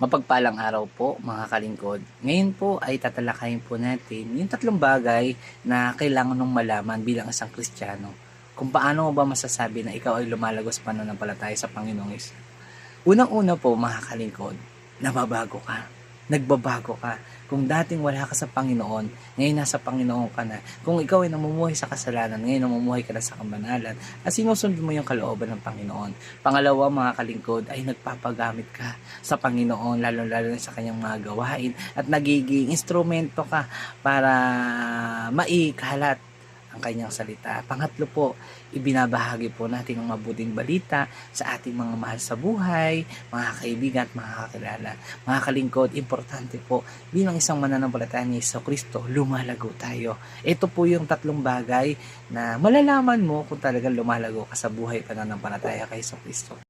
Mapagpalang araw po mga kalingkod. Ngayon po ay tatalakayin po natin yung tatlong bagay na kailangan mong malaman bilang isang Kristiyano. Kung paano mo ba masasabi na ikaw ay lumalagos pananampalataya sa Panginoong Isa. Unang-una po mga kalingkod, nababago ka. Nagbabago ka. Kung dating wala ka sa Panginoon, ngayon nasa Panginoon ka na. Kung ikaw ay namumuhay sa kasalanan, ngayon namumuhay ka na sa kamanalan at sinusunod mo yung kalooban ng Panginoon. Pangalawa, mga kalingkod, ay nagpapagamit ka sa Panginoon, lalo-lalo na sa kanyang mga gawain at nagiging instrumento ka para maikalat ang kanyang salita. Pangatlo po, ibinabahagi po natin ang mabuting balita sa ating mga mahal sa buhay, mga kaibigan at mga kakilala. Mga kalingkod, importante po, bilang isang mananampalataya ni Iso Kristo, lumalago tayo. Ito po yung tatlong bagay na malalaman mo kung talagang lumalago ka sa buhay pananampalataya kay Iso Kristo.